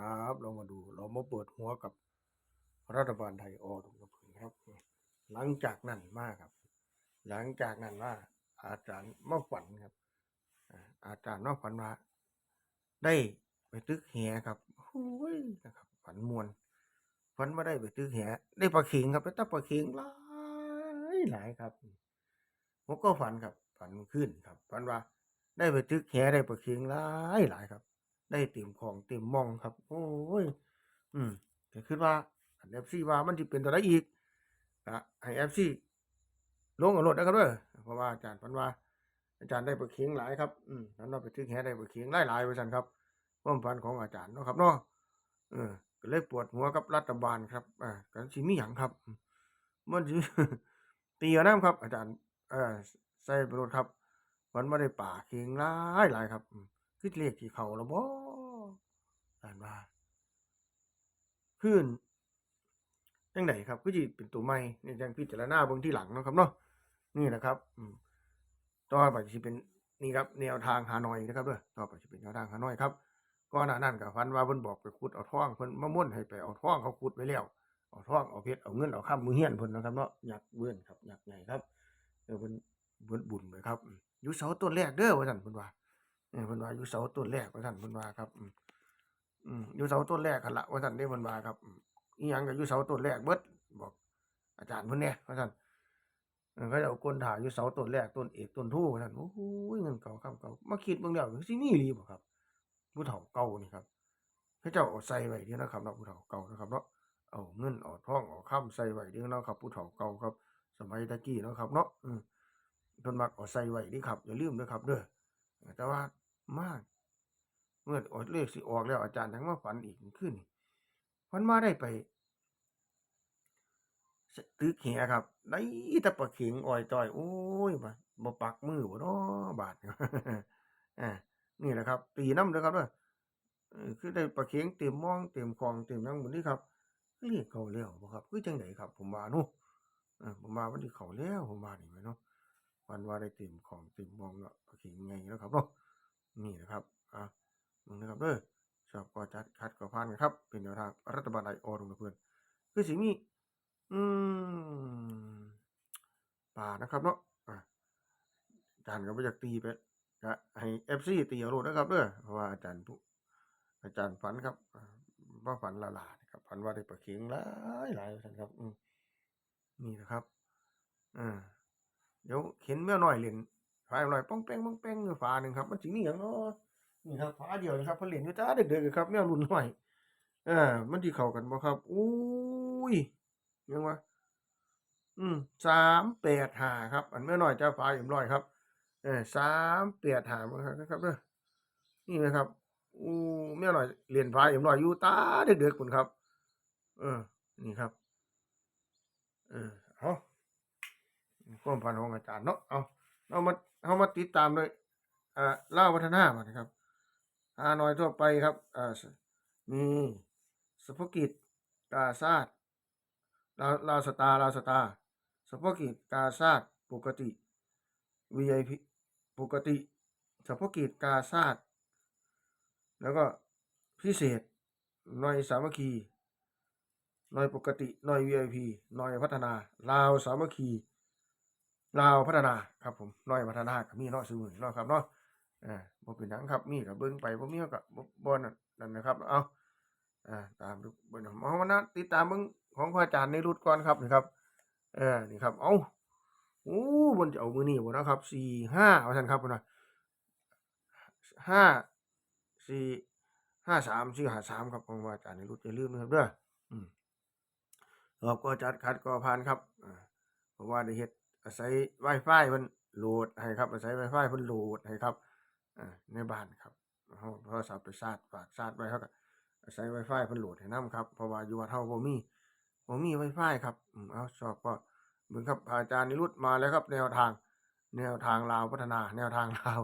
ครับ เรามาดูเรามาเปิดหัวกับรัฐบาลไทยออทุกคนครับ หลังจากนั้นมากครับ หลังจากนั้นว่า อาจารย์มาฝันครับ อาจารย์มาฝันว่าได้ไปตึกแหครับโอ้ยนะครับ ฝันมวนฝันว่าได้ไปตึกแหได้ปลาเข็งครับไปตับปลาเข็งหลายหลายครับผมก็ฝันครับฝันขึ้นครับฝันว่าได้ไปตึกแหได้ปลาเข็งหลายหลายครับ ได้เต็มของเต็มมองครับ โอ้ย อืมก็คิดว่าอันเอฟซีว่ามันจะเป็นตัวไหนอีกก็ให้เอฟซีลงกับรถนะครับเด้อเพราะว่าอาจารย์พันว่า อาจารย์ได้ไปเคียงหลายครับอืมนั้นเราไปทึกแหได้ไปเคียงหลายหลายไปสันครับความฝันของอาจารย์เนาะครับเนาะเออก็เลยปวดหัวกับรัฐบาลครับอ่ากันสิมีหยังครับมันสิตีเอาน้ำครับ อาจารย์เออใส่ไปรถครับวันไมาได้ป่าเคียงหลายหลายครับอืม คือเลขที่เขาแล้วบ่อ่านว่าขึ้นจังไดครับ คือสิเป็นตัวใหม่นี่จังพิจารณาเบิ่งที่หลังนะครับเนาะนี่แหละครับต่อไปสิเป็นนี่ครับแนวทางหาหน่อยนะครับเด้อต่อไปสิเป็นแนวทางหาหน่อยครับก่อนหน้านั้นก็ฝันว่าเพิ่นบอกไปขุดเอาท่องเพิ่นมาม่วนให้ไปเอาท่องเขาขุดไว้แล้วเอาท่องเอาเพชรเอาเงินเอาค้ำมือเฮียนเพิ่นนะครับเนาะยักเบื้อนครับยักใหญ่ครับเออเพิ่นเพิ่นบุญไปครับอยู่เสาต้นแรกเด้อว่าซั่นเพิ่นว่า เออเพิ่นวาอยู่เสาต้นแรกว่าซั่นพิ่นวาครับ อืมอยู่เสาต้นแรกกันละว่าท่านได้เพิ่นวาครับอีหยังก็อยู่เสาต้นแรกเบิดบอกอาจารย์พิ่นแน่ว่าท่านเออเขาจะเอาก้นถ่ายอยู่เสาต้นแรกต้นเอกต้นทู่ว่าท่านโอ้โหเงินเก่าคำเก่ามาคิดเบิ่งแล้วสิมีอีหลีบครับผู้เฒ่าเก่านี่ครับเขาเจ้าเอาใส่ไว้เด้อนะครับเนาะผู้เฒ่าเก่านะครับเนาะเอาเงินเอาทองเอาคำใส่ไว้เด้อเนะครับผู้เฒ่าเก่าครับ สมัยตะกี้นะครับเนาะอืมเพิ่นมักเอาใส่ไว้ด้ครับอย่าลืมเด้อครับเด้อแต่ว่า มากเมื่อออกเลขสิออกแล้วอาจารย์ทั้งมาฝันอีกขึ้นฝันมาได้ไปตึกแหครับได้ตะปลาเข็งอ่อยต่อยโอ้ยบ่บ่ปักมือบ่เนาะบาดอ่านี่แหละครับ ตีน้ำเด้อครับเด้อเออคือได้ปลาเข็งเต็มม้องเต็มคลองเต็มหยังหมดนี้ครับเรียกเขาแล้วบ่ครับคือจังไดครับ ผมว่าเนาะผมว่ามันสิเขาแล้วผมว่านี่แหมเนาะฝันว่าได้เต็มของเต็มม้องแล้วปลาเข็งใหญ่แล้วครับเนาะ นี่แหละครับอ่ามึงนะครับเด้อชอบก็จัดคัดก็ผ่านกันครับ เป็นแนวทางรัฐบาลไอโอตรงกับเพื่อนคือสิมีอืมป่านะครับเนาะอะอาจารย์ก็ไม่อยากตีไปก็ให้เอฟซีตีเอาโลดนะครับเด้อเพราะว่าอาจารย์ผู้อาจารย์ฝันครับว่าฝันละลาครับฝันว่าได้ประเคียงหลายหลายท่านครับ อืมนี่นะครับอ่าเดี๋ยวเข็นแมวหน่อยเล่น ฟ้าหน่อยป้องแป้งป้องแป้งอยู่ฟ้าหนึ่งครับ มันสิมีอย่างเนาะนี่ครับฟ้าเดียวนะครับเพิ่นเล่นอยู่จ้าเด็กๆครับแมวรุ่นน้อยเออมันสิเข้ากันบ่ครับอุ้ยยังวะอืม385ครับ อันแม่น้อยจ้าฟ้าอิ่มร้อยครับเออ385บ่ครับนะครับเด้อนี่นะครับอู้แม่น้อยเล่นฟ้าอิ่มร้อยอยู่ตาเด็กๆพุ่นครับ เออ นี่ครับ เออเอาความฝันของอาจารย์เนาะเอาเอามา เอามาติดตามเลยอ่าลาวัฒนามานะครับฮานอยทั่วไปครับอ่ามีสุภกิจกาซาดลาลาสตาลาสตาสุภกิจกาซาดปกติ VIP ปกติสุภกิจกาซาดแล้วก็พิเศษหน่อยสามัคคีหน่อยปกติหน่อย VIP หน่อยพัฒนาลาวสามัคคี ลาวพัฒนาครับผมน่อยพัฒนากับมีเนาะซื้อมือเนาะครับเนาะอ่าบ่เป็นหยังครับมีก็เบิ่งไปบ่มีก็บ่บ่นั่นนั่นนะครับ เอาอ่าตามดูเบิ่งเอามานะติดตามเบิ่งของพระอาจารย์ในรุดก่อนครับนี่ครับเออนี่ครับ เอาโอ้มันจะเอามื้อนี้บ่นะครับ4 5ว่าซั่นครับพุ่นน่ะ5 4 5 3 4 5 3ครับของพระอาจารย์ในรุดอย่าลืมนะครับเด้ออืมรอบก็จัดคัดก็ผ่านครับอ่าเพราะว่าได้เฮ็ด อาศัย Wi-Fi เพิ่นโหลดให้ครับอาศัย Wi-Fi เพิ่นโหลดให้ครับอ่าในบ้านครับเฮาโทรศัพท์ไปชาร์จฝากชาร์จไว้เฮาก็อาศัย Wi-Fi เพิ่นโหลดให้นํครับเพราะว่าอยู่วัดเฮาบ่มีบ่มี Wi-Fi ครับอืมเอาชอบก็เบิ่งครับอาจารย์นิรุตมาแล้วครับ แนวทาง แนวทางลาวพัฒนา แนวทางลาว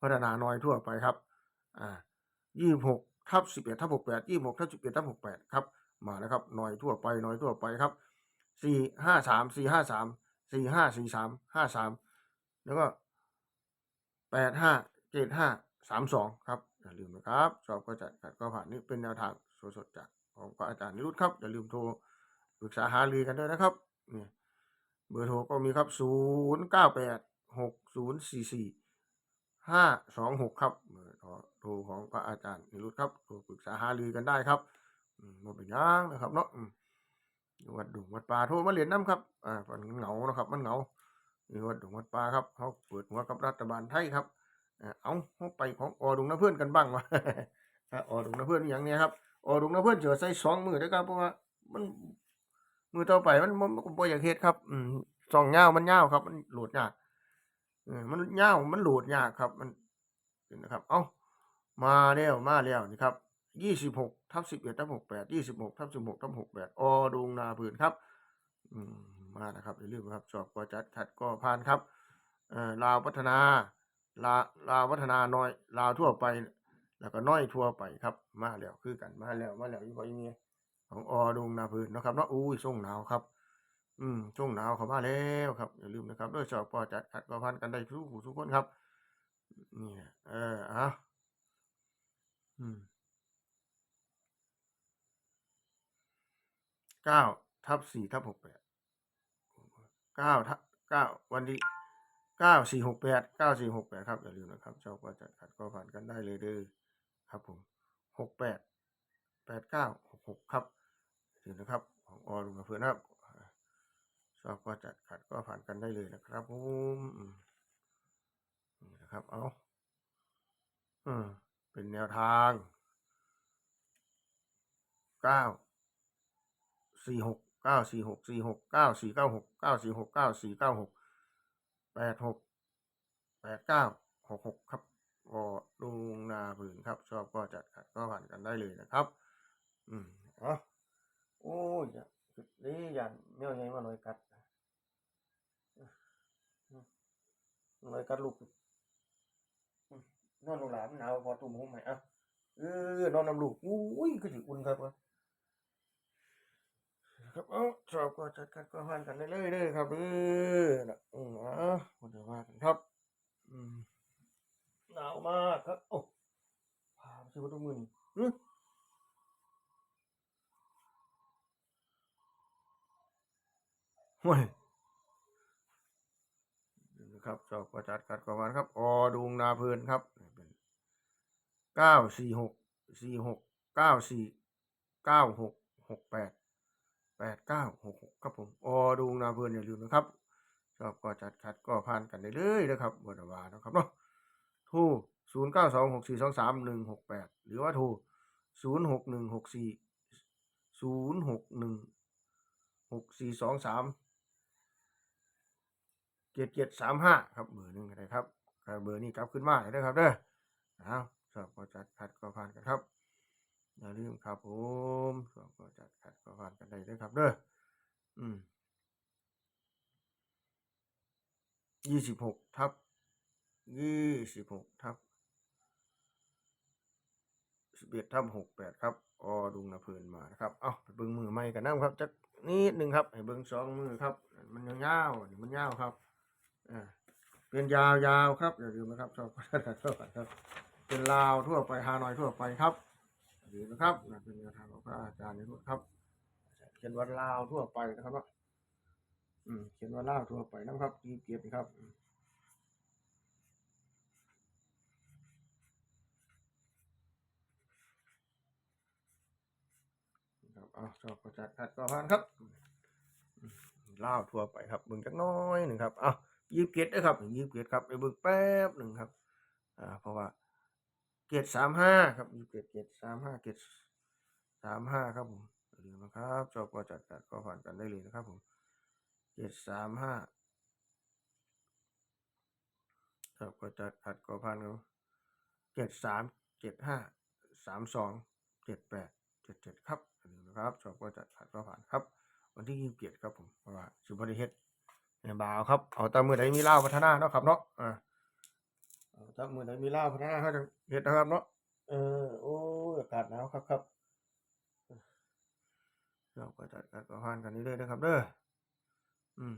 พัฒนาน้อยทั่วไปครับอ่า26ทับ11ทับ68 26ทับ11ทับ68ครับมาแล้วครับน้อยทั่วไปน้อยทั่วไปครับ453 453 4543 53แล้วก็85เจ็ดห้าสามสองครับ อย่าลืมนะครับสอบก็จัดขัดก็ผ่านนี่เป็นแนวทางสดๆจากของพระอาจารย์นิรุตครับ อย่าลืมโทรปรึกษาหารือกันด้วยนะครับเนี่ยเบอร์โทรก็มีครับศูนย์เก้าแปดหกศูนย์สี่สี่ห้าสองหกครับเบอร์โทรของพระอาจารย์นิรุตครับโทรปรึกษาหารือกันได้ครับอืมบ่เป็นหยังนะครับเนาะ อยู่วัดดุงวัดป่าโทรมาเหรียนน้ำครับอ่ามันเหงานะครับมันเหงาอยู่วัดดุงวัดป่าครับเขาเปิดหัวกับรัฐบาลไทยครับอ่าเอาเอาไปของออดุงน้าเพื่อนกันบ้างวะออดุงน้าเพื่อนอย่างเนี้ยครับออดุงน้าเพื่อนเจอใส่สองมือด้วยครับเพราะว่ามันมือต่อไปมันมันมันบ่อยากเฮ็ดครับอืมสองยาวมันยาวครับ มันโหลดยากมันยาวมันโหลดยากครับ มันนี่นะครับ เอ้ามาแล้วมาแล้วนี่ครับ ยี่สิบหกทับสิบเอ็ดทับหกแปดยี่สิบหกทับสิบหกทับหกแปดอดงนาเพื่อนครับอมมานะครับอย่าลืมครับสอบก็จัดขัดก็ผ่านครับเอลาวพัฒนาลาลาววัฒนาน้อยลาวทั่วไป แล้วก็น้อยทั่วไปครับ มาแล้วคือกันมาแล้วมาแล้วอยู่บ่อย่างเงี้ยของอดงนาพื้นนะครับเนาะอุ้ยช่วงหนาวครับ อืมช่วงหนาวเข้ามาแล้วครับอย่าลืมนะครับด้วยสอบปอจัดขัดก็พันกันได้ทุกผู้ทุกคนครับนี่เอออะอืม เก้าทับสี่ทับหกแปดเก้าทับเก้าวันที่เก้าสี่หกแปดเก้าสี่หกแปดครับอย่าลืมนะครับชอบก็จัดขัดก็ผ่านกันได้เลยเด้อครับผมหกแปดแปดเก้าหกหกครับอย่าลืมนะครับ ของอลุงกับเพื่อนครับชอบก็จัดขัดก็ผ่านกันได้เลยนะครับผมอืมนี่นะครับ เอาอืมเป็นแนวทางเก้า สี่หกเก้าสี่หกสี่หกเก้าสี่เก้าหกเก้าสี่หกเก้าสี่เก้าหกแปดหกแปดเก้าหกหกครับวอลุงนาผืนครับ ชอบก็จัดขัดก็ผ่านกันได้เลยนะครับ อืมอ๋อโอ้ยจุดนี้อย่าเมี่ยวใหญ่มาหน่อยกัดหน่อยกัดลูกนอนลงหลานหนาวพอตุ่มหุ้มไหมอะเออนอนนำลูกอุ้ยก็ถืออุ่นครับวะ ครับเอ้ชอบก็จัดขัดก็ผ่านกันได้เลยเลยครับเออนะอืมอะเดี๋ยวว่ากันครับ อืมหนาวมากครับโอ้พาไปซื้อวัตถุมือนี่อือห่วยเดี๋ยวนะครับชอบประจัดกัดกวันครับอดุงนาเพลินครับเป็นเก้าสี่หกสี่หกเก้าสี่เก้าหกหกแปด แปดเก้าหกหกครับผมออดุงนาเพลินอย่าลืมนะครับชอบก็จัดขัดก็ผ่านกันได้เลยนะครับบทวานะครับเนาะโทรศูนย์เก้าสองหกสี่สองสามหนึ่งหกแปดหรือว่าโทรศูนย์หกหนึ่งหกสี่ศูนย์หกหนึ่งหกสี่สองสามเจ็ดเจ็ดสามห้าครับเบอร์หนึ่งอะไรครับเบอร์นี้กลับขึ้นมาเลยนะครับเด้อเอาสอบก็จัดขัดก็ผ่านกันครับ อย่าลืมครับผมสอบก็จัดขัดก็ผ่านกันได้เลยครับเด้ออืมยี่สิบหกทับยี่สิบหกทับสิบเอ็ดทับหกแปดครับออดุงนะเพลินมานะครับ เอาไปเบิ้งมือใหม่กันนะครับจักนิดหนึ่งครับให้เบิ้งสองมือครับ มันยาวๆมันยาวครับอ่าเป็นยาวๆครับอย่าลืมนะครับชอบก็ได้ครับเป็นลาวทั่วไปฮานอยทั่วไปครับ อย่าลืมนะครับนั่นเป็นแนวทางของพระอาจารย์นิรุตครับเขียนว่าลาวทั่วไปนะครับว่าอืมเขียนว่าลาวทั่วไปนะครับที่เก็บนะครับครับเอาชอบก็จัดขัดก็ผ่านครับเล่าวทั่วไปครับเบิ่งจักน้อยหนึ่งครับเอายีบเกตนะครับยีบเกตครับไปเบิ่งแป๊บหนึ่งครับอ่าเพราะว่า เกตสามห้าครับยีบเกตเกตสามห้าเกตสามห้าครับผมอย่าลืมนะครับชอบก็จัดขัดก็ผ่านกันได้เลยนะครับผมเกตสามห้าชอบก็จัดขัดก็ผ่านครับเกตสามเจ็ดห้าสามสองเจ็ดแปดเจ็ดเจ็ดครับอย่าลืมนะครับชอบก็จะผ่านก็ผ่านครับ วันที่ยี่สิบเจ็ดครับผมว่าสุบริเฮดในบ่าวครับเอาตามมือไหนมีเล่าพัฒนาเนาะครับเนาะอ่า เอาตามมือไหนมีเล่าวพัฒนาเขาจะเฮ็ดนะครับเนาะเออโอ้ยอากาศหนาวครับครับชอบก็จะก็ผ่านกันนี้เลยนะครับเด้ออืม